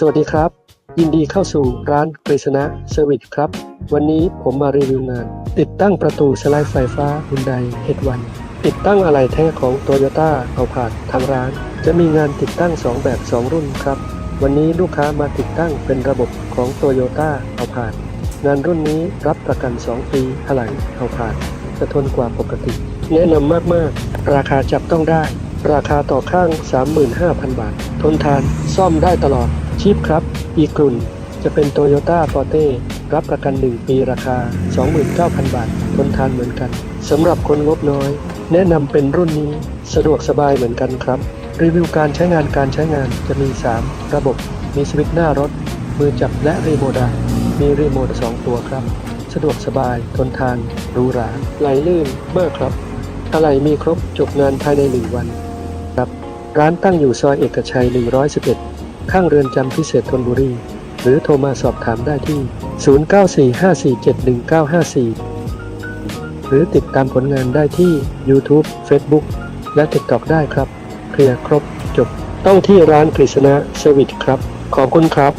สวัสดีครับ ยินดีเข้าสู่ร้านกฤษณะเซอร์วิสครับ วันนี้ผมมารีวิวงาน ติดตั้งประตูสไลด์ไฟฟ้าฮุนไดเฮดวันติดตั้งอะไหล่แท้ของโตโยต้าเอาผ่านทางร้าน จะมีงานติดตั้ง 2 แบบ 2 รุ่นครับ วันนี้ลูกค้ามาติดตั้งเป็นระบบของโตโยต้าเอาผ่านงานรุ่นนี้รับประกัน 2 ปีอะไหล่เอาผ่านจะทนกว่าปกติ แนะนำมากๆ ราคาจับต้องได้ ราคาต่อข้าง 35,000 บาท ทนทานซ่อมได้ตลอด ชีพครับ อีกกลุ่น จะเป็น Toyota f o r t e รับประกัน 1 ปีราคา 29,000 บาท ทนทานเหมือนกันสำหรับคนงบน้อย แนะนำเป็นรุ่นนี้ สะดวกสบายเหมือนกันครับ รีวิวการใช้งานการใช้งานจะมี 3 ระบบ มีสวิตช์หน้ารถ มือจับและรีโมทได้มีรีโมท2ตัวครับ สะดวกสบาย ทนทานหรูหราไหลลื่นมากครับอะไรมีครบจบงานภายใน 1 วัน ครับ ร้านตั้งอยู่ซอยเอกชัย 111 ข้างเรือนจำพิเศษธนบุรี หรือโทรมาสอบถามได้ที่ 0945471954 หรือติดตามผลงานได้ที่ YouTube Facebook และ TikTok ได้ครับ เคลียร์ครบจบ ต้องที่ร้านกฤษณะเซอร์วิสครับ ขอบคุณครับ